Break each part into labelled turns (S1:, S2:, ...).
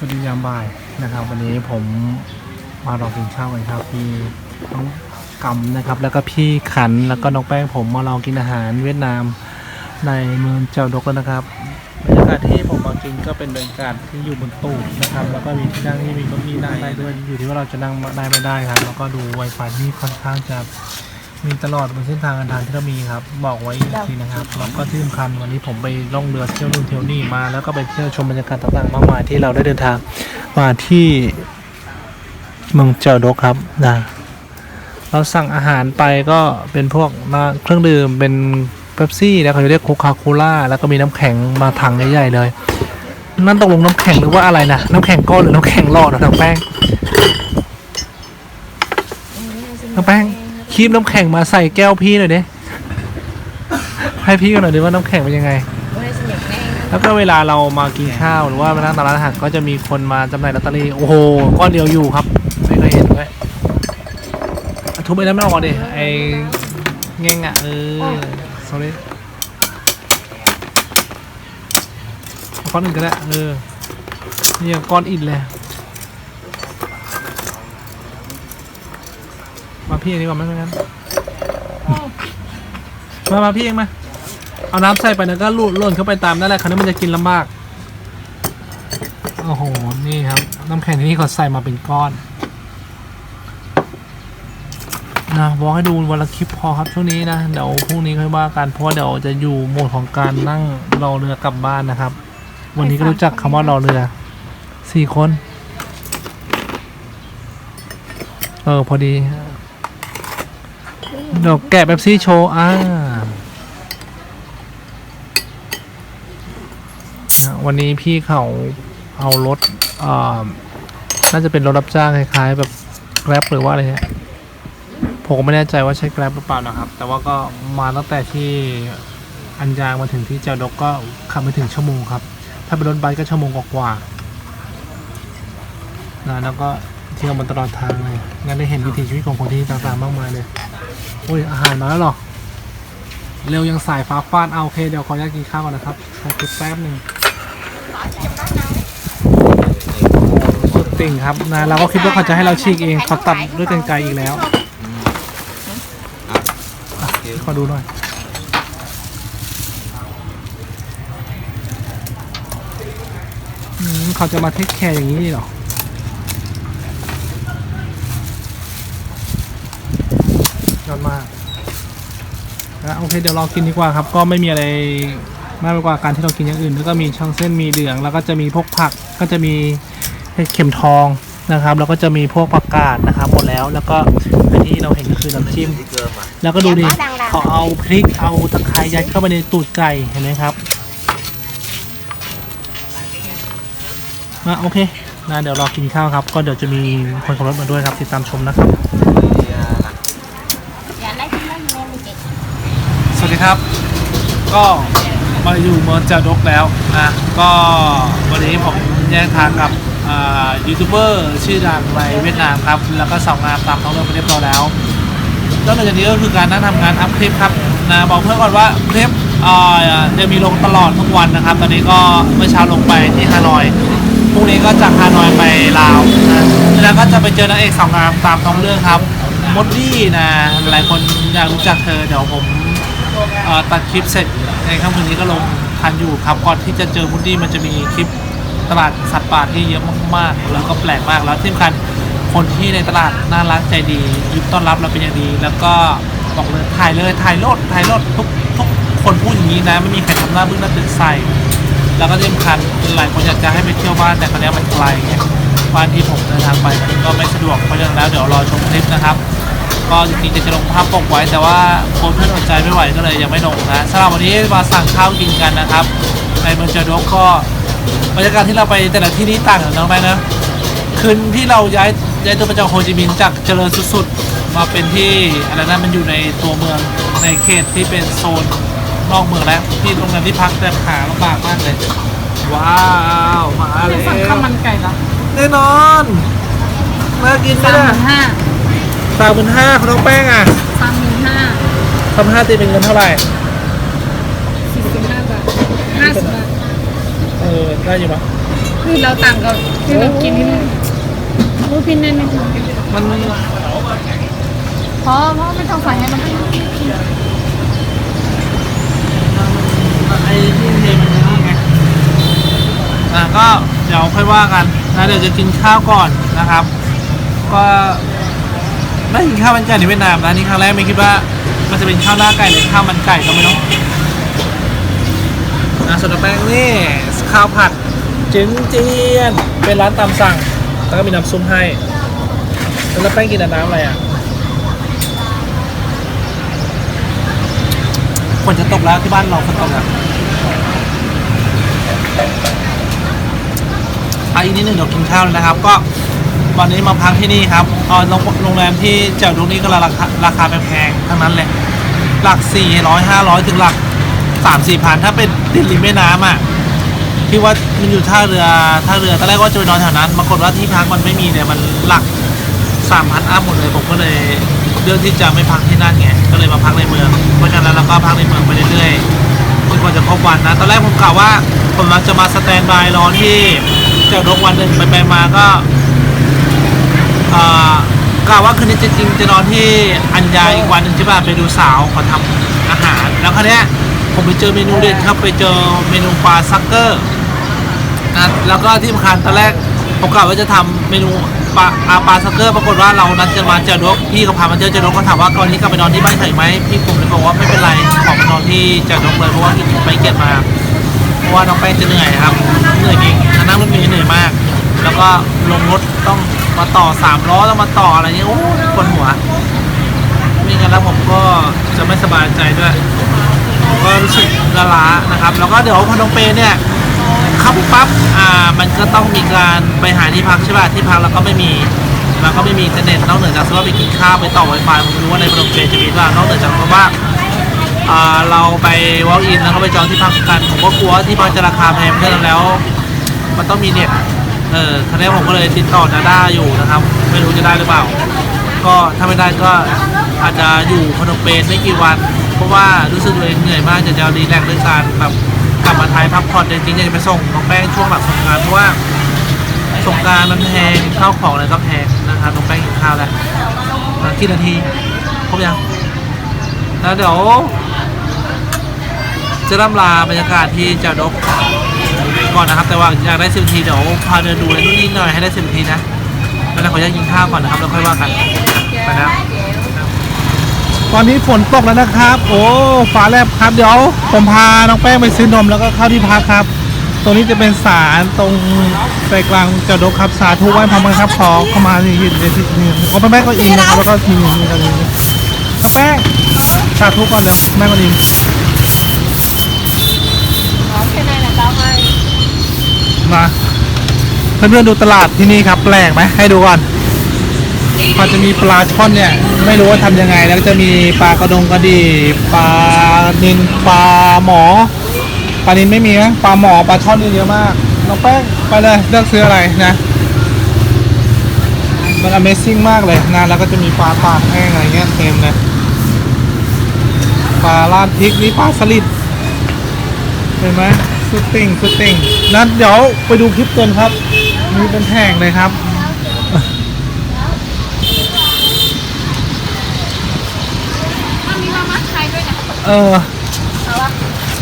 S1: สวัสดียามบ่ายนะครับ วันนี้ผมมาลองกินข้าวกันครับพี่น้องกำนะครับ แล้วก็พี่ขันแล้วก็น้องแป้งผมมาลองกินอาหารเวียดนามในเมืองเจ้าดกแล้วนะครับบรรยากาศที่ผมมากินก็เป็นบรรยากาศที่อยู่บนตู้นะครับ แล้วก็มีที่นั่งที่มีเก้าอี้นั่งได้ด้วยอยู่ที่ว่าเราจะนั่งได้ไม่ได้ครับแล้วก็ดู Wi-Fi ที่ค่อนข้างจะ มีตลอดบนเส้นทางการทางที่เรามีครับ บอกไว้อีกทีนะครับแล้วก็ที่สำคัญวันนี้ผมไปล่องเรือเที่ยวนู่นเที่ยวนี่มา แล้วก็ไปเที่ยวชมบรรยากาศต่างๆมากมายที่เราได้เดินทางมาที่เมืองเจาดกครับนะเราสั่งอาหารไปก็เป็นพวกน้ำเครื่องดื่มเป็นเป๊ปซี่แล้วเขาจะเรียกโคคาโคล่าแล้วก็มีน้ำแข็งมาถังใหญ่ๆเลย นั่นตกลงน้ำแข็งหรือว่าอะไรนะน้ำแข็งก้อนหรือน้ำแข็งหลอดนะน้องแป้งน้องแป้ง คีบน้ำแข็งมาใส่แก้วพี่หน่อยดิให้พี่กันหน่อยดิว่าน้ำแข็งเป็นยังไง แล้วก็เวลาเรามากินข้าวหรือว่ามานั่งตามร้านอาหารก็จะมีคนมาจำหน่ายลอตเตอรี่โอ้โหก้อนเดียวอยู่ครับ ไม่เคยเห็นเลยทุบไปแล้วไม่ออกดิไอ้เง่งอะเออ sorry ก้อนอื่นก็ได้เออนี่ก้อนอิฐเลย มาพี่อันนี้ก่อนไหมไม่งั้นมามาพี่เองมาเอาน้ำใส่ไปแล้วก็ลูดล่นเข้าไปตามนั่นแหละคราวนี้มันจะกินลำบากโอ้โหนี่ครับน้ำแข็งที่นี่เขาใส่มาเป็นก้อนนะบอกให้ดูวันละคลิปพอครับช่วงนี้นะเดี๋ยวพรุ่งนี้ค่อยว่ากันเพราะเดี๋ยวจะอยู่โหมดของการนั่งรอเรือกลับบ้านนะครับ วันนี้ก็รู้จักคำว่ารอเรือสี่คน เออพอดี เดี๋ยวแกะแบบซี่โชว์อ่าวันนี้พี่เขาเอารถอ่อน่าจะเป็นรถรับจ้างคล้ายๆแบบแกร็บหรือว่าอะไรเนี่ยผมไม่แน่ใจว่าใช่แกร็บหรือเปล่านะครับ แต่ว่าก็มาตั้งแต่ที่อันยางมาถึงที่เจ้าดกก็ขับไม่ถึงชั่วโมงครับ ถ้าเป็นรถบัสก็ชั่วโมงกว่าๆนะแล้วก็เที่ยวมันตลอดทางเลยงั้นได้เห็นวิถีชีวิตของคนที่ต่างๆมากมายเลย โอ้ย อาหารมาแล้วหรอ เร็วยังสายฟ้าฟาดเอาโอเค เดี๋ยวขออนุญาตกินข้าวก่อนนะครับขอคิดแป๊บหนึ่งสุดติ่งครับนะเราก็คิดว่าเขาจะให้เราฉีกเองเขาตัดด้วยกรรไกรอีกแล้วอะขอดูหน่อยอืมเขาจะมาเทคแคร์อย่างนี้หรอดมาก นะโอเคเดี๋ยวเรากินดีกว่าครับ ก็ไม่มีอะไรมากไปกว่าการที่เรากินอย่างอื่น แล้วก็มีช่างเส้นมีเหลือง แล้วก็จะมีพวกผักก็จะมีเห็ดเข็มทองนะครับ แล้วก็จะมีพวกผักกาดนะครับหมดแล้ว แล้วก็อันที่เราเห็นก็คือน้ำจิ้ม แล้วก็ดูดิเขาเอาพริกเอาตะไคร้ยัดเข้าไปในตูดไก่เห็นไหมครับอะโอเคนะเดี๋ยวรอกินข้าวครับ ก็เดี๋ยวจะมีคนขับรถมาด้วยครับติดตามชมนะครับ ครับ ก็มาอยู่เมืองเจาดกแล้วนะก็วันนี้ผมแยกทางกับยูทูบเบอร์ชื่อดังในเวียดนามครับ แล้วก็สองงานตามท้องเรื่องไปเรียบร้อยแล้วนอกจากนี้ก็คือการนั่งทำงานอัพคลิปครับนะบอกเพื่อนก่อนว่าคลิปจะมีลงตลอดทุกวันนะครับ ตอนนี้ก็เมื่อเช้าลงไปที่ฮานอยพรุ่งนี้ก็จากฮานอยไปลาวนะแล้วก็จะไปเจอนางเอกสองงามตามท้องเรื่องครับมดดี้นะหลายคนอยากรู้จักเธอเดี๋ยวผม เอ่อตัดคลิปเสร็จในค่ำคืนนี้ก็ลงทันอยู่ครับก่อนที่จะเจอมุดดี้มันจะมีคลิปตลาดสัตว์ป่าที่เยอะมากๆ แล้วก็แปลกมากแล้วที่สำคัญคนที่ในตลาดน่ารักใจดียินต้อนรับเราเป็นอย่างดี แล้วก็บอกเลยถ่ายเลยถ่ายรถถ่ายรถทุกทุกคนพูดอย่างนี้นะไม่มีใครทำหน้าบึ้งหน้าตึกใส่ แล้วก็ที่สำคัญหลายคนอยากจะให้ไปเที่ยวบ้านแต่คราวนี้มันไกลไงบ้านที่ผมเดินทางไปมันก็ไม่สะดวกเพราะฉะนั้นแล้วเดี๋ยวรอชมคลิปนะครับ ก็จริงๆจะลงภาพปกไว้ แต่ว่าคนเพื่อนอดใจไม่ไหวก็เลยยังไม่ลงนะสำหรับวันนี้มาสั่งข้าวกินกันนะครับในเมืองเจดกก็บรรยากาศที่เราไปแต่ละที่นี้ต่างกันน้องไปนะคืนที่เราย้ายย้ายตัวประจำโฮจิมินห์จากเจริญสุดๆ มาเป็นที่อะไรนะมันอยู่ในตัวเมืองในเขตที่เป็นโซนนอกเมืองแล้วที่โรงแรมที่พักแต่หาลำบากมากเลย ว้าวมาแล้ว
S2: สั่งข้าวมันไก่ละ
S1: แน่นอนน่ากินไหม
S2: สามห
S1: ล่ะ
S2: มื่นห้า
S1: สามหมื่นห้าของน้องแป้งอะ
S2: สามหมื่นห้า
S1: สามห้าตีเป็นเงินเท่าไหร่
S2: สี่สิบห้าบาทห้าสิบบาท
S1: เออ ได้อยู่ปะ
S2: หคือเราต่างกับที่เรากินที่นู่นรู้พินนั่นนี่
S1: มัน
S2: เพราะเพราะไม่ต้องใส่ให้มัน
S1: ไอ้ที่เทมันนี่ไงอะก็เดี๋ยวค่อยว่ากันนะเดี๋ยวจะกินข้าวก่อนนะครับ ก็ ไม่กินข้าวมันไก่ในเวียดนามนะนี่ครั้งแรกไม่คิดว่า มันจะเป็นข้าวหน้าไก่หรือข้าวมันไก่ก็ไม่รู้นะส่วนแป้งนี่ข้าวผัดจึงเจียนเป็นร้านตามสั่ง แล้วก็มีน้ำซุปให้แล้วแป้งกินแต่น้ำอะไรอะฝนจะตกแล้วที่บ้านเราฝนตกแล้วอะอีกนิดนึงเดี๋ยวกินข้าวเลยนะครับ ก็ วันนี้มาพักที่นี่ครับเออโรงงแรมที่เจ้าดุกนี้ก็ราคาราคาแพงๆทั้งนั้นเลยหลักสี่ร้อยห้าร้อยถึงหลักสามสี่พันถ้าเป็นติดริมแม่น้ำอะที่ว่ามันอยู่ท่าเรือท่าเรือตอนแรกว่าจะไปนอนแถวนั้นปรากฏว่าที่พักมันไม่มีเนี่ยมันหลักสามพันอัพหมดเลยผมก็เลยเลือกที่จะไม่พักที่นั่นไงก็เลยมาพักในเมืองเพราะฉะนั้นเราก็พักในเมืองไปเรื่อยๆจนกว่าจะครบวันนะตอนแรกผมกล่าวว่าผมจะมาสแตนบายรอที่เจะรกวันหนึ่งไปๆมาก็ อ่ากล่าวว่าคืนนี้จริงๆจะนอนที่อัญญาอีกวันหนึ่งใช่ป่ะไปดูสาวเขาทำอาหาร แล้วคราวเนี้ยผมไปเจอเมนูเด็ดครับไปเจอเมนูปลาซักเกอร์นะแล้วก็ที่สำคัญตอนแรกผมกล่าวว่าจะทำเมนูปลาอาปลาซักเกอร์ปรากฏว่าเรานัดกันมาเจอดกพี่เขาพามาเจอเจอดกก็ถามว่าก่อนนี้กลับไปนอนที่บ้านใครไหมพี่ผมเลยบอกว่าไม่เป็นไรขอไปนอนที่เจอดกเลยเพราะว่าพี่ไปเกียรติมา เพราะว่าน้องแป้งจะเหนื่อยครับเหนื่อยจริงนั่งรถเมล์เหนื่อยมาก แล้วก็ลงรถต้อง มาต่อสามล้อแล้วมาต่ออะไรเงี้ยโอ้ปวดหัวไม่งั้นแล้วผมก็จะไม่สบายใจด้วยผมก็รู้สึกละล้านะครับ แล้วก็เดี๋ยวพนมเปญเนี่ยเข้าปปั๊บอ่ามันก็ต้องมีการไปหาที่พักใช่ป่ะที่พักเราก็ไม่มีเราก็ไม่มีอินเทอร์เน็ตนอกเหนือจากว่าไปกินข้าวไปต่อ Wi-Fi ผมไม่รู้ว่าในพนมเปญจะมีหรือเปล่านอกเหนือจากว่าอ่าเราไป walk in แล้วก็ไปจองที่พักกันผมก็กลัวที่พักจะราคาแพงเท่านั้นแล้ว มันต้องมีเน็ต เออครั้นี้ผมก็เลยติดต่อนาด้าอยู่นะครับ ไม่รู้จะได้หรือเปล่า ก็ถ้าไม่ได้ก็อาจจะอยู่พนมเปญไม่กี่วัน เพราะว่ารู้สึกตัวเองเหนื่อยมากจะจะรีแลกซ์ด้วยการแบบกลับมาไทยพักผ่อนจริงๆอยากจะไปส่งน้องแป้งช่วงหลังสงกรารเพราะว่าสงกรารมันแพงข้าวของอะไรก็แพงนะครับน้องแป้งกินข้าวแล้วกี่นาทีครบยังแล้วเดี๋ยวจะร่ำลาบรรยากาศที่เจ้าดก ก่อนนะครับ แต่ว่าอยากได้สิบนาทีเดี๋ยวพาเดินดูอะไรนู่นนี่หน่อยให้ได้สิบนาทีนะแล้วขออนุญาตกินข้าวก่อนนะครับแล้วค่อยว่ากันไปแล้วตอนนี้ฝนตกแล้วนะครับ โอ้ฟ้าแลบครับเดี๋ยวผมพาน้องแป้งไปซื้อนมแล้วก็เข้าที่พักครับ ตรงนี้จะเป็นศาลตรงใจกลางเจ้าดกครับสาธุไหว้พร้อมกันครับขอเข้ามานี่ยืนในที่นี่เขาแม่ก็อินนะครับแล้วก็มีอย่างนี้กันนี้แป้งสาธุก่อนเลยแม่ก็อิน
S2: อ๋อแค่นั้นแหละเจ้าให้
S1: มาเพื่อนๆดูตลาดที่นี่ครับ แปลกไหมให้ดูก่อนพอจะมีปลาช่อนเนี่ย ไม่รู้ว่าทำยังไงแล้วจะมีปลากระดงกระดีปลานินปลาหมอปลานินไม่มีนะปลาหมอปลาช่อนนี่เยอะมากน้องแป้งไปเลยเลือกซื้ออะไรนะมัน Amazing มากเลยนะแล้วก็จะมีปลาปากแห้งอะไรเงี้ยเต็มเลยปลาราดพริกนี่ปลาสลิดเห็นไหม สุดติ่งสุดติ่งนั้นเดี๋ยวไปดูคลิปกันครับมีเป็นแผงเลยครับ
S2: มันมีมาม่าไทยด้วยนะ
S1: เออ
S2: เอาปะ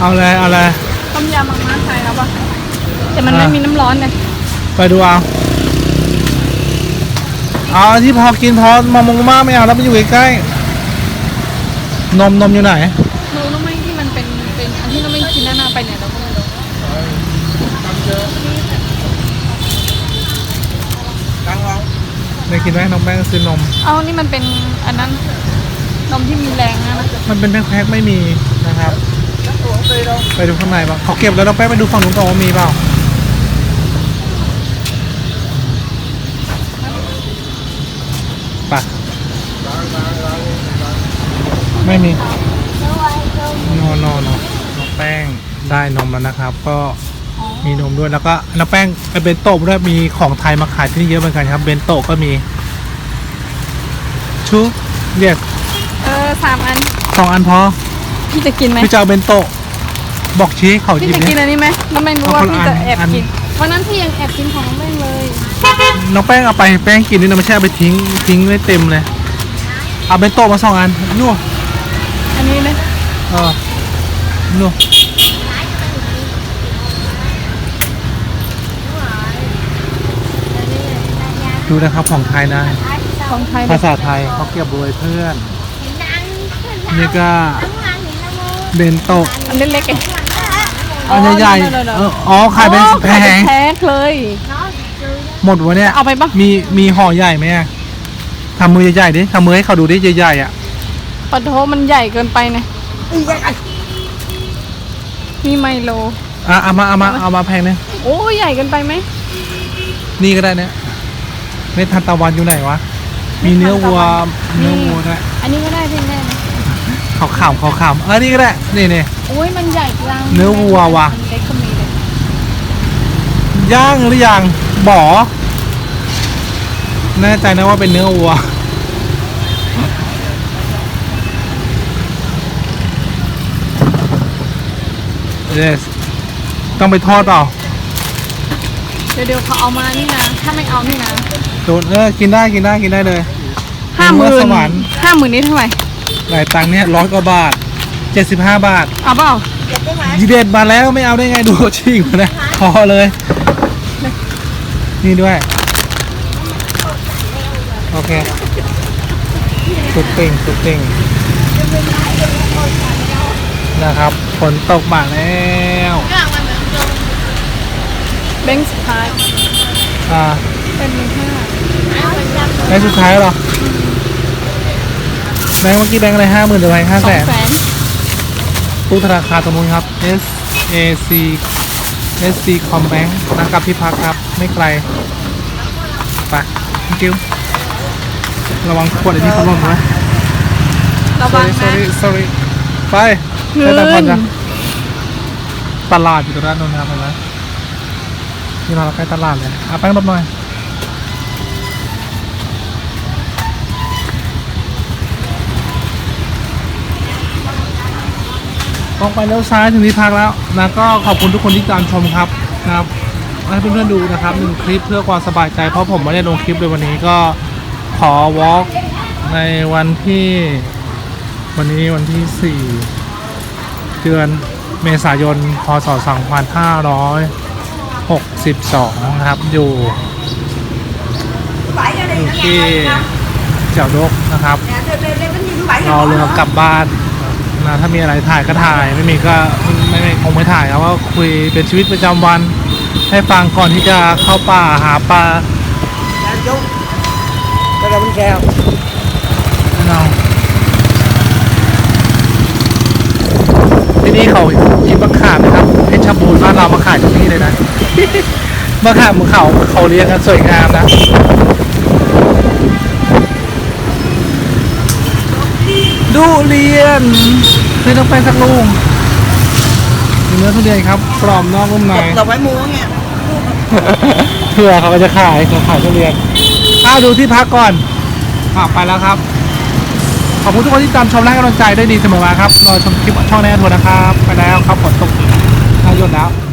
S1: เอาเลยเอาเลย
S2: ต้มยำมาม่าไทยเอาปะแต่มันไม่มีน้ำร้อนเลย
S1: ไปดูเอาเอาที่พอกินพอมามงมาไม่เอาแล้วไปอยู่ใกล้ๆนมนมอยู่ไหน
S2: หนูรู้ไหมที่มันเป็นเป็นอันที่เราไม่กินหน้าไปเนี่ยเราก็ ไม่รู้
S1: ได้กินไหมน้องแป้งซื้อนม
S2: เอานี่มันเป็นอันนั้นนมที่มีแรงนะนะ
S1: มันเป็นแพ็คๆไม่มีนะครับ ไปดูข้างในบ้างเขาเก็บแล้วน้องแป้งไปดูฝั่งนู้นก่อนว่ามีเปล่าไปไม่มี โนโนโนน้องแป้งได้นมแล้วนะครับ ก็ มีนมด้วยแล้วก็น้องแป้งไปเบนโตะด้วยมีของไทยมาขายที่นี่เยอะเหมือนกันครับ เบนโตะก็มีชูเรียก
S2: เออสามอัน
S1: สองอันพอ
S2: พี่จะกินไหม
S1: พี่จะเอาเบนโตะบอกชี้ให้เขาห
S2: พี่
S1: ยิบ
S2: จะกิน
S1: เนี่ย
S2: อันนี้ไหมแล้วไม่รู้
S1: เอา
S2: ว่า
S1: คนละ
S2: พี่
S1: อัน
S2: จะแอบ
S1: อัน
S2: กินวันนั้นพี่ยังแอบกินของน้องแม่งเลย
S1: น้องแป้งเอาไปแป้งกินนี่นะไม่ใช่เอาไปทิ้งทิ้งไว้เต็มเลยเอาเป็นโต๊ะมาสองอันนู่น
S2: อันนี้นะ
S1: เออนู่น ดูนะครับของไทยนะ
S2: ของไทย
S1: ภาษาไทยเขาเก็บรวยเพื่อน นี่ก็เบนโตะ
S2: อันเล็กๆเอง
S1: อันใหญ่ๆเอออ๋อขายเป็นแผง
S2: แพ็คเลย
S1: หมดวะเนี่ย
S2: เอาไปปะ
S1: มีมีห่อใหญ่ไหมอะทำมือใหญ่ๆดิทำมือให้เขาดูดิใหญ่ๆอะ
S2: ปะโทมันใหญ่เกินไปนะมีไมโล
S1: อะเอามาเอามาเอามาแพงนึง
S2: โอ้ยใหญ่เกินไปไหม
S1: นี่ก็ได้เนี่ย เม็ดทันตะวันอยู่ไหนวะ มีเนื้อวัว
S2: นี่
S1: เนื้อวัวด้วย
S2: อันนี้ก็ได้พี่แน่นะ
S1: ขาวขาวขาวขาวเออนี่ก็ได้นี่นี่
S2: โอ้ยมันใหญ่จัง
S1: เนื้อวัวว่ะ
S2: อันเล็กก็มีเลย
S1: ย่างหรือยังบ่อแน่ใจนะว่าเป็นเนื้อวัว yes ต้องไปทอดเปล่า
S2: เดี๋ยวเดี๋ยวเขาเอามานี่นะ ถ้าไม่เอานี่นะ
S1: โดนเออกินได้กินได้กินได้เลย
S2: ห้าหมื่น
S1: สวรรค์
S2: ห้าหมื่นนี่เท่าไหร่
S1: หลายตังค์เนี่ยร้อยกว่าบาทเจ็ดสิบห้าบาท
S2: เอาเปล่า
S1: ยีเด็ดมาแล้วไม่เอาได้ไงดูชิงมานะพอเลย นี่ด้วย โอเคสุดติ่งสุดติ่งนะครับฝนตกมาแล้ว
S2: แบงค์สุดท้าย
S1: อ่า
S2: เป็นหนึ่งห้า
S1: แบงค์สุดท้ายแล้วเหรอ แบงค์เมื่อกี้แบงค์อะไรห้าหมื่นหรือแบงค์ห้า
S2: สอ
S1: แส
S2: ง
S1: น
S2: แสน
S1: ตู้ธนาคารตรงนู้นครับ S A C S C Combank นะครับพี่พักครับ ไม่ไกล ไป thank you ระวังขวดไอ้นี่เขาหล่นไว้
S2: ระวัง
S1: sorry
S2: นะ
S1: sorry sorry ไป
S2: เงิ
S1: ไป
S2: น
S1: ตามคนจ้ะตลาดอยู่ตรงด้านนู้นนะครับเห็นไหม นี่เราใกล้ตลาดเลยอะแป้งรบหน่อยตรงไปเลี้ยวซ้ายถึงที่พักแล้วนะก็ขอบคุณทุกคนที่ตามชมครับนะครับให้เพื่อนๆดูนะครับหนึ่งคลิปเพื่อความสบายใจเพราะผมไม่ได้ลงคลิปเลยวันนี้ก็ขอวอล์กในวันที่วันนี้วันที่ 4 เดือนเมษายน พศ 2562 นะครับ อยู่อยู่ที่เจ้าดกนะครับรอเรือกลับบ้านนะถ้ามีอะไรถ่ายก็ถ่ายไม่มีก็ไม่ไม่คงไม่ถ่ายครับว่าคุยเป็นชีวิตประจำวัน ให้ฟังก่อนที่จะเข้าป่าหาปลา
S3: Đây là bánh xèo
S1: เรา ที่นี่เขากินมะขามนะครับเพชรบูรณ์บ้านเรามาขายตรงนี้เลยนะมะขามเขาเขาเลี้ยงกันสวยงามนะดูเรียนไม่ต้องไปสักลูกมีเนื้อทุเรียนครับกรอบนอกนุ่มใน
S3: Đậu phải mua nha
S1: เพื่อเขาก็จะขายเขาขายทุเรียนอ้าวดูที่พักก่อนอะไปแล้วครับ ขอบคุณทุกคนที่ตามชมและกำลังใจได้ดีเสมอมาครับ รอชมคลิปช่องแน่ทัวร์นะครับ ไปแล้วครับฝนตกนาหยดแล้ว